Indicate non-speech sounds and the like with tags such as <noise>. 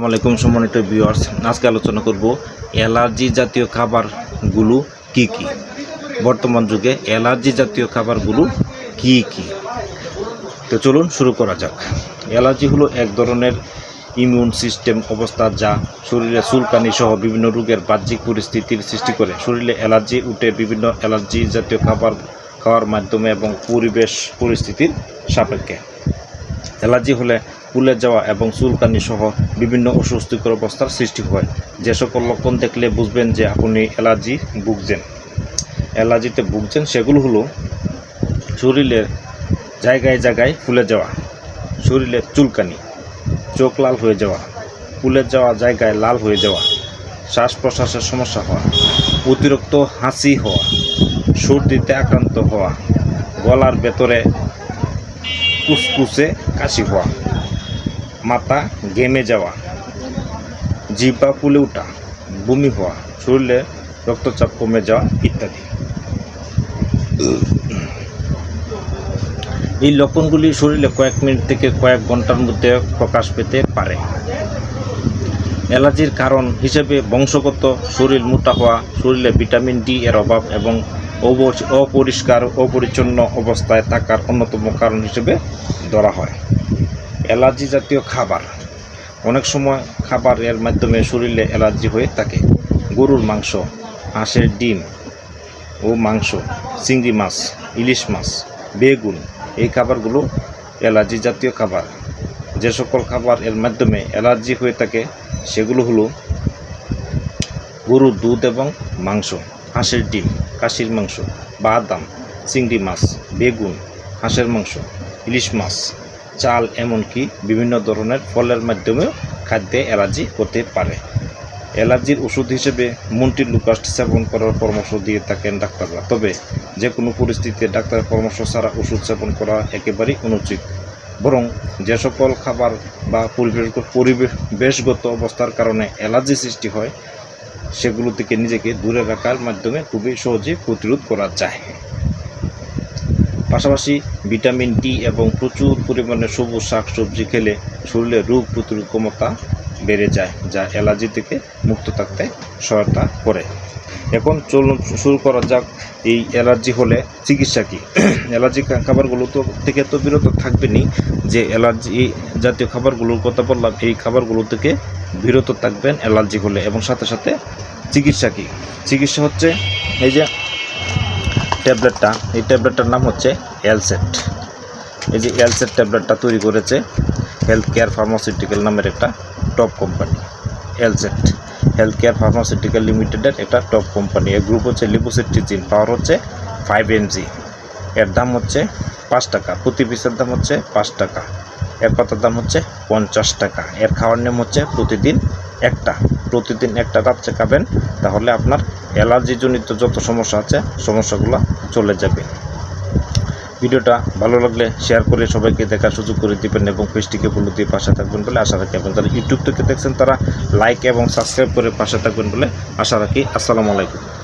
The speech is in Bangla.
আসসালামু আলাইকুম সম্মানিত ভিউয়ার্স। আজকে আলোচনা করব অ্যালার্জি জাতীয় খাবারগুলো কি কি? বর্তমান যুগে অ্যালার্জি জাতীয় খাবারগুলো কি কি? তো চলুন শুরু করা যাক। অ্যালার্জি হলো এক ধরনের ইমিউন সিস্টেম অবস্থা যা শরীরে চুলকানি সহ বিভিন্ন রোগের বাহ্যিক পরিস্থিতির সৃষ্টি করে। শরীরে অ্যালার্জি উঠে বিভিন্ন অ্যালার্জি জাতীয় খাবার খাওয়ার মাধ্যমে এবং পরিবেশ পরিস্থিতির সাপেক্ষে। অ্যালার্জি হলে ফুলে যাওয়া এবং চুলকানি সহ বিভিন্ন অস্বস্তিকর অবস্থার সৃষ্টি হয়। যে সকল লক্ষণ দেখলে বুঝবেন যে আপনি অ্যালার্জি ভুগছেন। অ্যালার্জিতে ভুগছেন সেগুলো হলো শরীরের জায়গায় জায়গায় ফুলে যাওয়া, শরীরের চুলকানি, চোখ লাল হয়ে যাওয়া ফুলে যাওয়া জায়গায় লাল হয়ে যাওয়া শ্বাস প্রশ্বাসের সমস্যা হওয়া, অতিরিক্ত হাসি হওয়া, সর্দিতে আক্রান্ত হওয়া, গলার ভেতরে কুসকুসে কাশি হওয়া, মাথা ঘেমে যাওয়া জিপা ফুলে ওঠা, বমি হওয়া, শরীরে রক্তচাপ কমে যাওয়া ইত্যাদি। এই লক্ষণগুলি শরীরে কয়েক মিনিট থেকে কয়েক ঘণ্টার মধ্যে প্রকাশ পেতে পারে। অ্যালার্জির কারণ হিসেবে বংশগত, শরীর মোটা হওয়া, শরীরে ভিটামিন ডি এর অভাব এবং অপরিষ্কার, অপরিচ্ছন্ন অবস্থায় থাকার অন্যতম কারণ হিসেবে ধরা হয়। অ্যালার্জি জাতীয় খাবার। অনেক সময় খাবারের মাধ্যমে শরীরে অ্যালার্জি হয়ে থাকে। গরুর মাংস, হাঁসের ডিম ও মাংস, চিংড়ি মাছ, ইলিশ মাছ, বেগুন, এই খাবারগুলো অ্যালার্জি জাতীয় খাবার। যে সকল খাবার এর মাধ্যমে অ্যালার্জি হয়ে থাকে সেগুলো হলো গরুর দুধ এবং মাংস, হাঁসের ডিম কাশির মাংস, বাদাম, চিংড়ি মাছ, বেগুন, হাঁসের মাংস, ইলিশ মাছ, চাল এমনকি বিভিন্ন ধরনের ফলের মাধ্যমেও খাদ্যে অ্যালার্জি হতে পারে। অ্যালার্জির ওষুধ হিসেবে মন্টি লুকাস্ট সেবন করার পরামর্শ দিয়ে থাকেন ডাক্তাররা। তবে যে কোনো পরিস্থিতিতে ডাক্তারের পরামর্শ ছাড়া ওষুধ সেবন করা একেবারেই অনুচিত। বরং যে সকল খাবার বা পরিবেশ পরিবেশগত অবস্থার কারণে অ্যালার্জি সৃষ্টি হয়, সেগুলো থেকে নিজেকে দূরে রাখার মাধ্যমে খুবই সহজে প্রতিরোধ করা যায়। পাশাপাশি ভিটামিন ডি এবং প্রচুর পরিমাণে সবুজ শাকসবজি খেলে শরীরে রোগ প্রতিরোধ ক্ষমতা বেড়ে যায়, যা অ্যালার্জি থেকে মুক্ত থাকতে সহায়তা করে। এখন চলুন শুরু করা যাক এই অ্যালার্জি হলে চিকিৎসা কী? <clears throat> অ্যালার্জি খাবারগুলো তো থেকে তো বিরত থাকবেনই, যে অ্যালার্জি জাতীয় খাবারগুলোর কথা বললাম, এই খাবারগুলো থেকে বিরত থাকবেন অ্যালার্জি হলে। এবং সাথে সাথে চিকিৎসা কী? চিকিৎসা হচ্ছে এই যে ট্যাবলেটটা, এই ট্যাবলেটটার নাম হচ্ছে এলসেট এই যে এলসেট ট্যাবলেটটা তৈরি করেছে হেলথ কেয়ার ফার্মাসিউটিক্যাল নামের একটা top company Elset health care pharmaceutical লিমিটেডের একটা টপ কোম্পানি এর গ্রুপ হচ্ছে লিবোসিট্রিজিন পাওয়ার হচ্ছে ফাইভ এমজি এর দাম হচ্ছে পাঁচ টাকা। প্রতি পিসের দাম হচ্ছে পাঁচ টাকা। এর পাতার দাম হচ্ছে পঞ্চাশ টাকা। এর খাওয়ার নিয়ম হচ্ছে প্রতিদিন একটা। প্রতিদিন একটা রাত্রে খাবেন, তাহলে আপনার অ্যালার্জিজনিত যত সমস্যা আছে, সমস্যাগুলো চলে যাবে। ভিডিওটা ভালো লাগলে শেয়ার করে সবাইকে দেখার সুযোগ করে দেবেন এবং পেজটিকে বলে দিয়ে পাশে থাকবেন বলে আশা রাখি এবং যারা ইউটিউব থেকে দেখছেন তারা লাইক এবং সাবস্ক্রাইব করে পাশে থাকবেন বলে আশা রাখি। আসসালামু আলাইকুম।